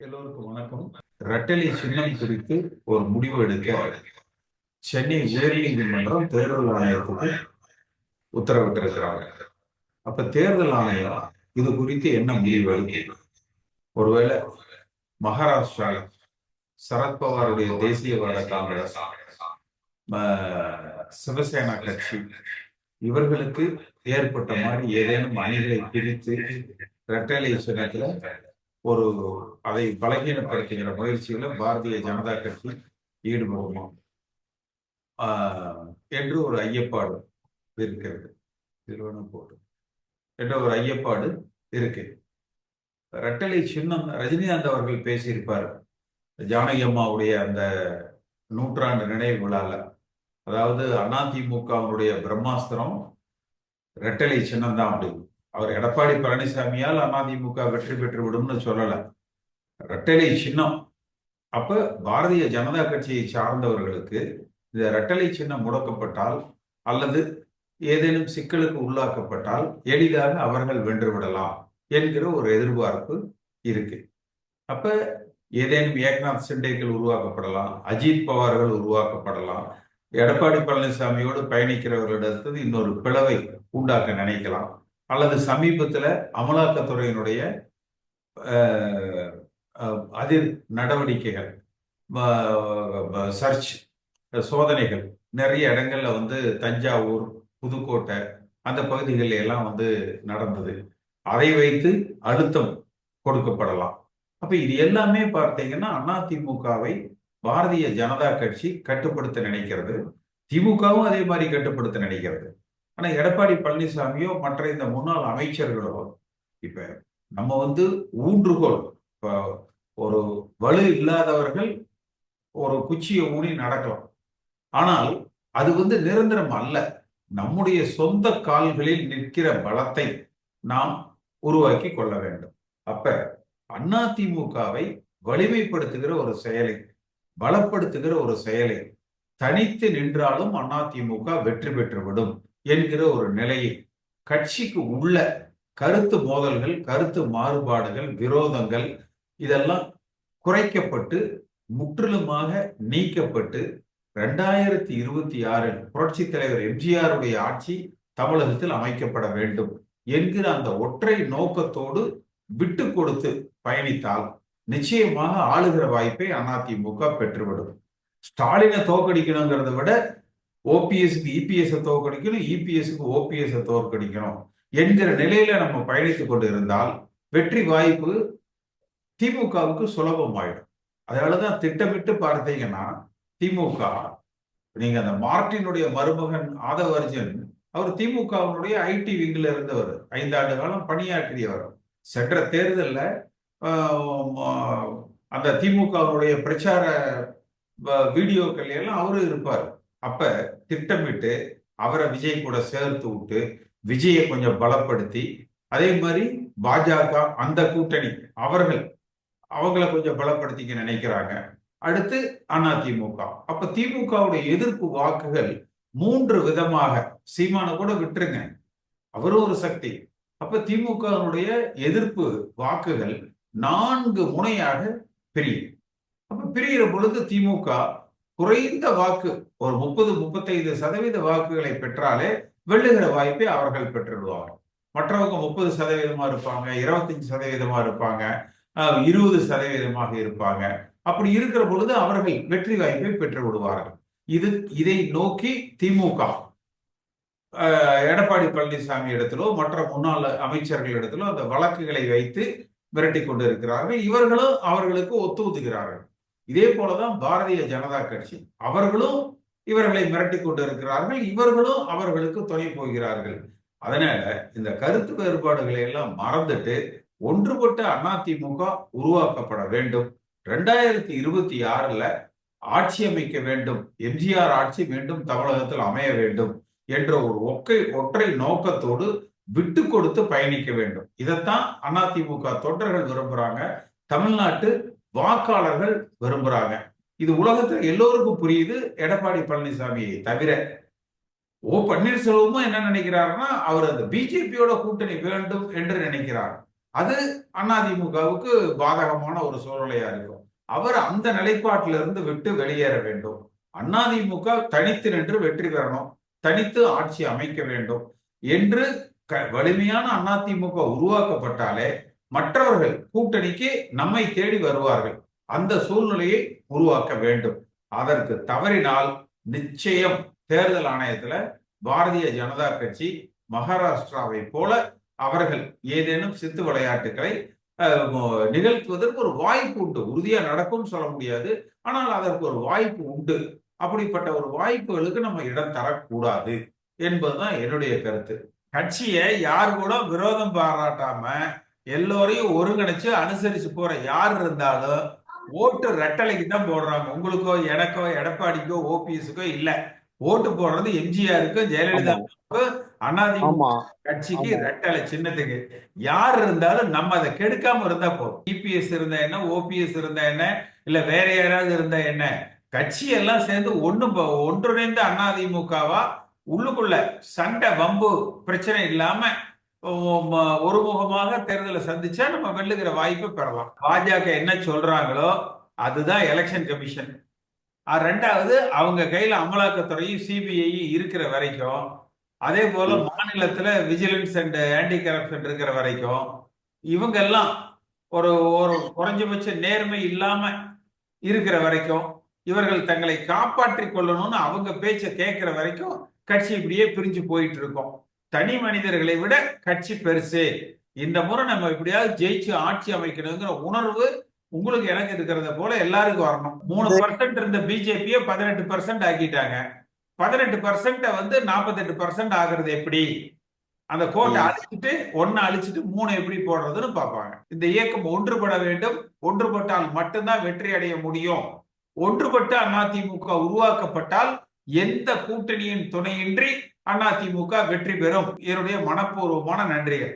எல்லோருக்கும் வணக்கம். ரெட்டலி சின்னம் குறித்து ஒரு முடிவு எடுக்க சென்னை உயர்நீதிமன்றம் தேர்தல் ஆணையத்துக்கு உத்தரவிட்டிருக்கிறாங்க. அப்ப தேர்தல் ஆணையம் இது குறித்து என்ன முடிவு எடுக்கும் ஒருவேளை மகாராஷ்டிரா சரத்பவாருடைய தேசியவாத காங்கிரஸ் சிவசேனா கட்சி இவர்களுக்கு ஏற்பட்ட மாதிரி ஏதேனும் அணிகளை பிரித்து இரட்டலை சின்னத்துல ஒரு அதை பலகீனப்படுத்துகிற முயற்சியில பாரதிய ஜனதா கட்சி ஈடுபடுமா? என்று ஒரு ஐயப்பாடு இருக்கிறது. திருவண்ணம் போட்டு. என்ற ஒரு ஐயப்பாடு இருக்கு. ரெட்டலை சின்னம் ரஜினிகாந்த் அவர்கள் பேசியிருப்பார். ஜானகி அம்மாவுடைய அந்த நூற்றாண்டு நினைவு விழால. அதாவது அதிமுகவுடைய பிரம்மாஸ்திரம் ரெட்டலை சின்னம் தான் அப்படின்னு. அவர் எடப்பாடி பழனிசாமியால் அதிமுக வெற்றி பெற்று விடும்னு சொல்லல. ரெட்டலை சின்னம். அப்ப பாரதிய ஜனதா கட்சியை சார்ந்தவர்களுக்கு இந்த ரெட்டலை சின்னம் முடக்கப்பட்டால் அல்லது ஏதேனும் சிக்கலுக்கு உள்ளாக்கப்பட்டால் எளிதாக அவர்கள் வென்று விடலாம் என்கிற ஒரு எதிர்பார்ப்பு இருக்கு. அப்ப ஏதேனும் ஏக்நாத் சிண்டேக்கள் உருவாக்கப்படலாம் அஜித் பவார்கள் உருவாக்கப்படலாம் எடப்பாடி பழனிசாமியோடு பயணிக்கிறவர்களிடத்தில் இன்னொரு பிளவை உண்டாக்க நினைக்கலாம். அல்லது சமீபத்தில் அமலாக்கத்துறையினுடைய அதிர் நடவடிக்கைகள் சர்ச் சோதனைகள் நிறைய இடங்கள்ல வந்து தஞ்சாவூர் புதுக்கோட்டை அந்த பகுதிகளில் எல்லாம் வந்து நடந்தது. அதை வைத்து அழுத்தம் கொடுக்கப்படலாம். அப்ப இது எல்லாமே பார்த்தீங்கன்னா அதிமுகவை பாரதிய ஜனதா கட்சி கட்டுப்படுத்த நினைக்கிறது. திமுகவும் அதே மாதிரி கட்டுப்படுத்த நினைக்கிறது. ஆனா எடப்பாடி பழனிசாமியோ மற்ற இந்த முன்னாள் அமைச்சர்களோ இப்ப நம்ம வந்து ஊன்றுகோல். இப்ப ஒரு வலு இல்லாதவர்கள் ஒரு குச்சியை ஊனி நடக்கலாம். ஆனால் அது வந்து நிரந்தரம் அல்ல. நம்முடைய சொந்த கால்களில் நிற்கிற பலத்தை நாம் உருவாக்கி கொள்ள வேண்டும். அப்ப அதிமுகவை வலிமைப்படுத்துகிற ஒரு செயலை பலப்படுத்துகிற ஒரு செயலை தனித்து நின்றாலும் அதிமுக வெற்றி பெற்றுவிடும். என்கிற ஒரு நிலையை கட்சிக்கு உள்ள கருத்து மோதல்கள் கருத்து மாறுபாடுகள் விரோதங்கள் இதெல்லாம் குறைக்கப்பட்டு முற்றிலுமாக நீக்கப்பட்டு ரெண்டாயிரத்தி இருபத்தி ஆறில் புரட்சி தலைவர் எம்ஜிஆருடைய ஆட்சி தமிழகத்தில் அமைக்கப்பட வேண்டும் என்கிற அந்த ஒற்றை நோக்கத்தோடு விட்டு கொடுத்து பயணித்தால் நிச்சயமாக ஆளுகிற வாய்ப்பை அதிமுக பெற்றுவிடும். ஸ்டாலினை தோக்கடிக்கணுங்கிறத விட ஓபிஎஸ்க்கு இபிஎஸ் தோக்கடிக்கணும் இபிஎஸ்க்கு ஓபிஎஸ் தோற்கடிக்கணும் என்கிற நிலையில நம்ம பயணித்து கொண்டு இருந்தால் வெற்றி வாய்ப்பு திமுகவுக்கு சுலபமாயிடும். அதனாலதான் திட்டமிட்டு பார்த்தீங்கன்னா திமுக நீங்க அந்த மார்டினுடைய மருமகன் ஆதவர்ஜன் அவர் திமுகவினுடைய ஐடி விங்கில் இருந்தவர். ஐந்தாண்டு காலம் பணியாற்றியவர். சென்ற தேர்தலில் அந்த திமுகவினுடைய பிரச்சார வ- வீடியோக்கள் எல்லாம் அவரு இருப்பார். அப்ப திட்டமிட்டு அவரை விஜய் கூட சேர்த்து விட்டு விஜயை கொஞ்சம் பலப்படுத்தி அதே மாதிரி பாஜக அந்த கூட்டணி அவர்கள் அவங்கள கொஞ்சம் பலப்படுத்திக்க நினைக்கிறாங்க. அடுத்து அதிமுக. அப்ப திமுகவுடைய எதிர்ப்பு வாக்குகள் மூன்று விதமாக சீமான கூட விட்டுருங்க. அவரும் ஒரு சக்தி. அப்ப திமுகவினுடைய எதிர்ப்பு வாக்குகள் நான்கு முனையாக பிரியும். அப்ப பிரிகிற பொழுது திமுக குறைந்த வாக்கு ஒரு முப்பது முப்பத்தைந்து சதவீத வாக்குகளை பெற்றாலே வெல்லுகிற வாய்ப்பை அவர்கள் பெற்றுடுவார்கள். மற்றவங்க முப்பது சதவீதமா இருப்பாங்க இருபத்தஞ்சு சதவீதமா இருப்பாங்க இருபது சதவீதமாக இருப்பாங்க. அப்படி இருக்கிற பொழுது அவர்கள் வெற்றி வாய்ப்பை பெற்று விடுவார்கள் இது இதை நோக்கி திமுக எடப்பாடி பழனிசாமி இடத்திலோ மற்ற முன்னாள் அமைச்சர்கள் இடத்திலோ அந்த வழக்குகளை வைத்து மிரட்டி கொண்டிருக்கிறார்கள். இவர்களும் அவர்களுக்கு ஒத்துவுதுகிறார்கள் இதே போலதான் பாரதிய ஜனதா கட்சி. அவர்களும் இவர்களை மிரட்டி கொண்டு இருக்கிறார்கள் இவர்களும் அவர்களுக்கு துணை போகிறார்கள். அதனால இந்த கருத்து வேறுபாடுகளை எல்லாம் மறந்துட்டு ஒன்றுபட்ட அதிமுக உருவாக்கப்பட வேண்டும். ரெண்டாயிரத்தி இருபத்தி ஆறுல ஆட்சி அமைக்க வேண்டும். எம்ஜிஆர் ஆட்சி மீண்டும் தமிழகத்தில் அமைய வேண்டும் என்ற ஒரு ஒற்றை ஒற்றை நோக்கத்தோடு விட்டு கொடுத்து பயணிக்க வேண்டும். இதைத்தான் அதிமுக தொண்டர்கள் விரும்புறாங்க. தமிழ்நாட்டு வாக்காளர்கள் விரும்புறாங்க. இது உலகத்துல எல்லோருக்கும் புரியுது. எடப்பாடி பழனிசாமியை தவிர ஓ பன்னீர்செல்வமும் என்ன நினைக்கிறாருன்னா அவர் அந்த பிஜேபியோட கூட்டணி வேண்டும் என்று நினைக்கிறார். அது அதிமுகவுக்கு பாதகமான ஒரு சூழ்நிலையா இருக்கும். அவர் அந்த நிலைப்பாட்டில இருந்து விட்டு வெளியேற வேண்டும். அதிமுக தனித்து நின்று வெற்றி பெறணும். தனித்து ஆட்சி அமைக்க வேண்டும். என்று வலிமையான அதிமுக உருவாக்கப்பட்டாலே மற்றவர்கள் கூட்டணிக்கு நம்மை தேடி வருவார்கள். அந்த சூழ்நிலையை உருவாக்க வேண்டும். அதற்கு தவறினால் நிச்சயம் தேர்தல் ஆணையத்துல பாரதிய ஜனதா கட்சி மகாராஷ்டிராவை போல அவர்கள் ஏதேனும் சித்து விளையாட்டுகளை நிகழ்த்துவதற்கு ஒரு வாய்ப்பு உண்டு. உறுதியா நடக்கும் சொல்ல முடியாது. ஆனால் அதற்கு ஒரு வாய்ப்பு உண்டு. அப்படிப்பட்ட ஒரு வாய்ப்புகளுக்கு நம்ம இடம் தரக்கூடாது என்பதுதான் என்னுடைய கருத்து. கட்சியை யார் கூட விரோதம் பாராட்டாம எல்லோரையும் ஒருங்கிணைச்சு அனுசரிச்சு போற யார் இருந்தாலும் ஓட்டு ரெட்டலைக்கு தான் போடுறாங்க. உங்களுக்கோ எனக்கோ எடப்பாடிக்கோ ஓபிஎஸ்க்கோ இல்ல. ஓட்டு போடுறது எம்ஜிஆருக்கு ஜெயலலிதாவுக்கு அதிமுக கட்சிக்கு ரெட்டலை சின்னத்துக்கு. யார் இருந்தாலும் நம்ம அதை கெடுக்காம இருந்தா போதும். இபிஎஸ் இருந்தா என்ன ஓபிஎஸ் இருந்தா என்ன இல்ல வேற யாராவது இருந்தா என்ன? கட்சி எல்லாம் சேர்ந்து ஒண்ணு ஒன்றிணைந்த அதிமுகவா உள்ளுக்குள்ள சண்டை வம்பு பிரச்சனை இல்லாம ஒருமுகமாக தேர்தலை சந்திச்சா நம்ம வெல்லுகிற வாய்ப்பை பெறலாம். பாஜக என்ன சொல்றாங்களோ அதுதான் எலெக்ஷன் கமிஷன் ரெண்டாவது அவங்க கையில அமலாக்கத்துறையும் சிபிஐயும் இருக்கிற வரைக்கும் அதே போல மாநிலத்துல விஜிலன்ஸ் அண்ட் ஆன்டி கரப்ஷன் இருக்கிற வரைக்கும் இவங்க எல்லாம் ஒரு ஒரு குறைஞ்சபட்ச நேர்மை இல்லாம இருக்கிற வரைக்கும் இவர்கள் தங்களை காப்பாற்றி கொள்ளணும்னு அவங்க பேச்ச கேட்கிற வரைக்கும் கட்சி இப்படியே பிரிஞ்சு போயிட்டு இருக்கோம். தனி மனிதர்களை விட கட்சி பெருசு. இந்த முறை நம்ம எப்படியாவது ஜெயிச்சு ஆட்சி அமைக்கணுங்கிற உணர்வு உங்களுக்கு எனக்கு இருக்கிறத போல எல்லாருக்கும் வரணும். மூணு பர்சன்ட் இருந்த பிஜேபியை பதினெட்டு பர்சன்ட் ஆக்கிட்டாங்க. பதினெட்டு பர்சன்ட் வந்து நாற்பத்தெட்டு பர்சன்ட் ஆகுறது எப்படி? அந்த கோட்டை அழிச்சிட்டு ஒன்னு அழிச்சிட்டு மூணு எப்படி போடுறதுன்னு பார்ப்பாங்க. இந்த இயக்கம் ஒன்றுபட வேண்டும். ஒன்றுபட்டால் மட்டும்தான் வெற்றி அடைய முடியும். ஒன்றுபட்ட அதிமுக உருவாக்கப்பட்டால் எந்த கூட்டணியின் துணையின்றி அதிமுக வெற்றி பெறும். என்னுடைய மனப்பூர்வமான நன்றிகள்.